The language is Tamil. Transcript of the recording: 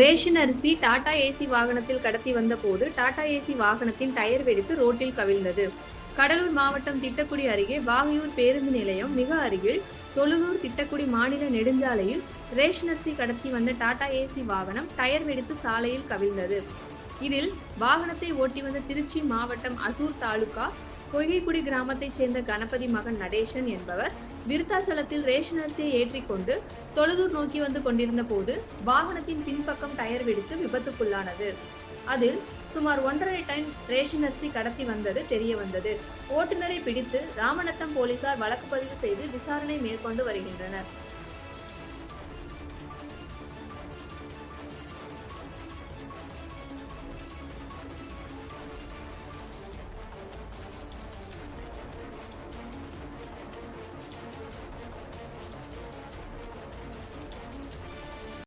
ரேஷன் அரிசி டாடா ஏசி வாகனத்தில் கடத்தி வந்தபோது டாடா ஏசி வாகனத்தின் டயர் வெடித்து ரோட்டில் கவிழ்ந்தது. கடலூர் மாவட்டம் திட்டக்குடி அருகே வாகையூர் பேருந்து நிலையம் மிக அருகில் தொழுதூர் திட்டக்குடி மாநில நெடுஞ்சாலையில் ரேஷன் அரிசி கடத்தி வந்த டாடா ஏசி வாகனம் டயர் வெடித்து சாலையில் கவிழ்ந்தது. இதில் வாகனத்தை ஓட்டி வந்த திருச்சி மாவட்டம் அசூர் தாலுகா பொய்கைக்குடி கிராமத்தைச் சேர்ந்த கணபதி மகன் நடேசன் என்பவர் விருத்தாச்சலத்தில் ரேஷன் அரிசியை ஏற்றிக்கொண்டு தொழுதூர் நோக்கி வந்து கொண்டிருந்த போது வாகனத்தின் பின்பக்கம் டயர் வெடித்து விபத்துக்குள்ளானது. அதில் சுமார் ஒன்றரை டன் ரேஷன் அரிசி கடத்தி வந்தது தெரிய வந்தது. ஓட்டுநரை பிடித்து ராமநத்தம் போலீசார் வழக்கு பதிவு செய்து விசாரணை மேற்கொண்டு வருகின்றனர்.